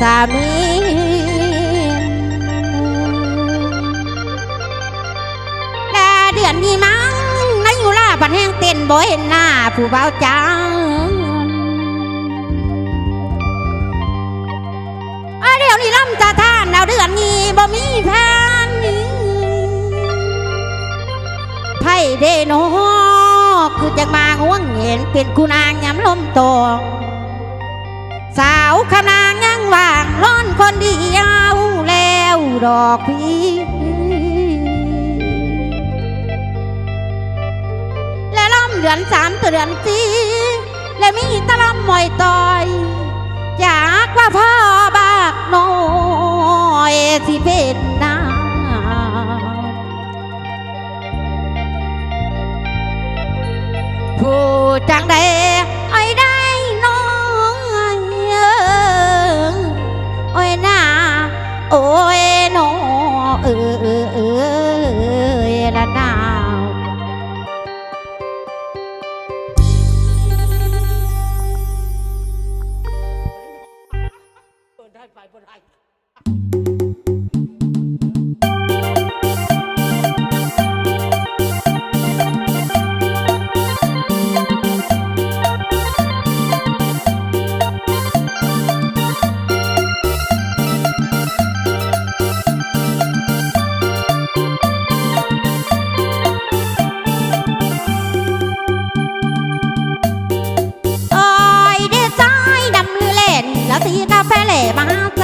สามีแต่เดือนนี้มั้งนายุลาปันแห้งเต้นบ่เห็นหน้าผู้เบาจังอะเดี๋ยวนี้ล่ำจะท่านเอาเดือนนี้บ่มีแพนไพ่เดโนคือจังมาง่วงเห็นเป็นคุณนางยำลมตอง สาวขนางยังว่างร้อนคนเดียวแล้วดอกพี่และล่ำเดือนสามเดือนสี่และมีตะลำมอยต่อยอยากว่าพ่อบากน้อยสิเป็นนาผู้จังใด ได้ไปบ่ได้โอ้ยเด็ดซ้า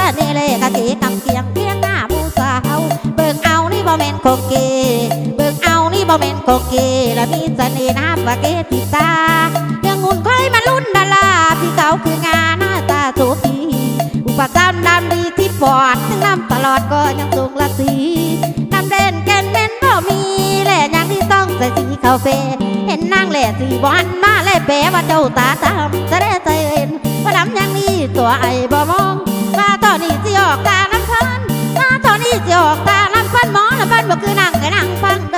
ยดเล่นแล้วตีกาแฟเล่มาหาเล่กะตีกำเกียงเกียงหน้าผู้สาวเบิ่งเอานี่บ่แม่นโคเกเบิ่งเอานี่บ่แม่นโคเกแล้วมีเสน่ห์น้ำว่าเกติตาเรื่องหุ่นค่อยมารุ่นดาราพี่เก่าคืองานหน้าตาโสพีอุปกรณ์ดำดีที่ปอดถึงน้ำตลอดก็ยังสูงละสีน้ำเด่นแก่นเม่นบ่มีแหล่ยังที่ต้องใส่สีคาเฟ่เห็นนางแหล่สีบอนมาแล่แปลว่าเจ้าตาตามจะได้ใจเห็นว่าดำยังมีตัวไอ้บ่มองาตอนนี้สิออกตาลำพันมาตอนนี้สิออกตาลำพันหมอลำพันบ่คือนั่งไอ้นั่งฟัง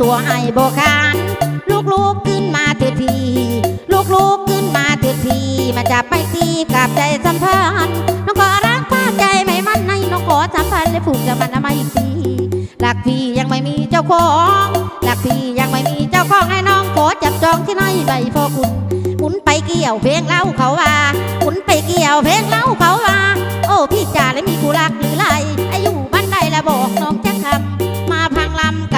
ตัวไอ้โบคานลูกลูกขึ้นมาเถิดทีลูกลูกขึ้นมาเถิดทีมาจับไปทีกับใจสัมพันธ์น้องขอรักผ้าใจไม่มั่นในน้องขอสัมพันธ์และผูกจะมันเอามาอีกทีหลักพี่ยังไม่มีเจ้าของหลักพี่ยังไม่มีเจ้าของให้น้องขอจับจองที่ไหนใบพอคุณหมุนไปเกี่ยวเพลงเล่าเขาว่าหมุนไปเกี่ยวเพลงเล่าเขาว่าโอ้พี่จ่าและมีกูรักหรือไรอายุบ้านใดละบอกน้องจะคำมาพังลำกัด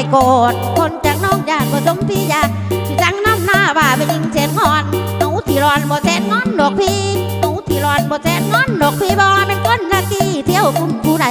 น้องจองไว้ก่อนคนจากน้องอยากผสมพี่อยากสิจังน้ำหน้าว่าไปยิงเสียนงอนหนูที่ร้อนบ่แสนงอนดอกพี่หนูที่ร้อนบ่แสนงอนดอกพี่บ่เป็นคนนาทีเที่ยวคุ้มผู้ใด